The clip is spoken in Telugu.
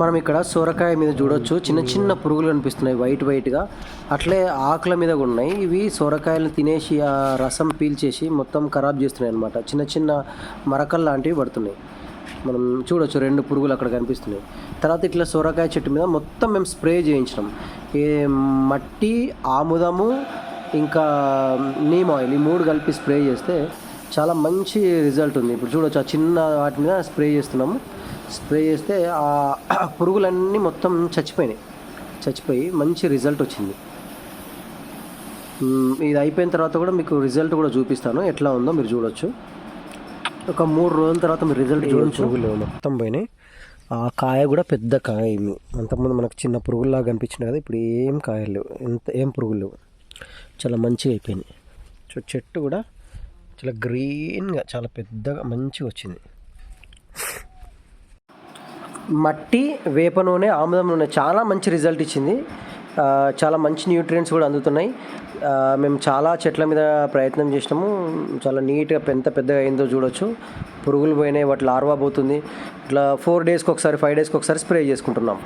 మనం ఇక్కడ సొరకాయ మీద చూడొచ్చు. చిన్న చిన్న పురుగులు కనిపిస్తున్నాయి వైట్ వైట్గా అట్లే ఆకుల మీద కూడా ఉన్నాయి. ఇవి సొరకాయలు తినేసి ఆ రసం పీల్చేసి మొత్తం ఖరాబ్ చేస్తున్నాయి అనమాట చిన్న చిన్న మరకలు లాంటివి పడుతున్నాయి. మనం చూడొచ్చు రెండు పురుగులు అక్కడ కనిపిస్తున్నాయి. తర్వాత ఇట్లా సొరకాయ చెట్టు మీద మొత్తం మేము స్ప్రే చేయించినాం. ఏ మట్టి ఆముదము ఇంకా నీమ్ ఆయిల్ ఈ మూడు కలిపి స్ప్రే చేస్తే చాలా మంచి రిజల్ట్ ఉంది. ఇప్పుడు చూడొచ్చు ఆ చిన్న వాటి మీద స్ప్రే చేస్తున్నాము. స్ప్రే చేస్తే ఆ పురుగులన్నీ మొత్తం చచ్చిపోయినాయి. చచ్చిపోయి మంచి రిజల్ట్ వచ్చింది. ఇది అయిపోయిన తర్వాత కూడా మీకు రిజల్ట్ కూడా చూపిస్తాను. ఎట్లా ఉందో మీరు చూడొచ్చు. ఒక మూడు రోజుల తర్వాత మీరు రిజల్ట్ చూడొచ్చు. పురుగులు మొత్తం పోయినాయి. ఆ కాయ కూడా పెద్ద కాయ అంతకుముందు మనకు చిన్న పురుగుల్లాగా కనిపించింది కదా ఇప్పుడు ఏం కాయలు ఎంత ఏం పురుగులు లేవు. చాలా మంచిగా అయిపోయింది చూ చెట్టు కూడా చాలా గ్రీన్గా చాలా పెద్దగా మంచిగా వచ్చింది. మట్టి వేప నూనె ఆముదం నూనె చాలా మంచి రిజల్ట్ ఇచ్చింది. చాలా మంచి న్యూట్రియంట్స్ కూడా అందుతున్నాయి. మేము చాలా చెట్ల మీద ప్రయత్నం చేసినాము. చాలా నీట్గా ఎంత పెద్దగా అయిందో చూడొచ్చు. పురుగులు పోయినాయి వాటి లార్వా పోతుంది. ఇట్లా ఫోర్ డేస్కి ఒకసారి ఫైవ్ డేస్కి ఒకసారి స్ప్రే చేసుకుంటున్నాం.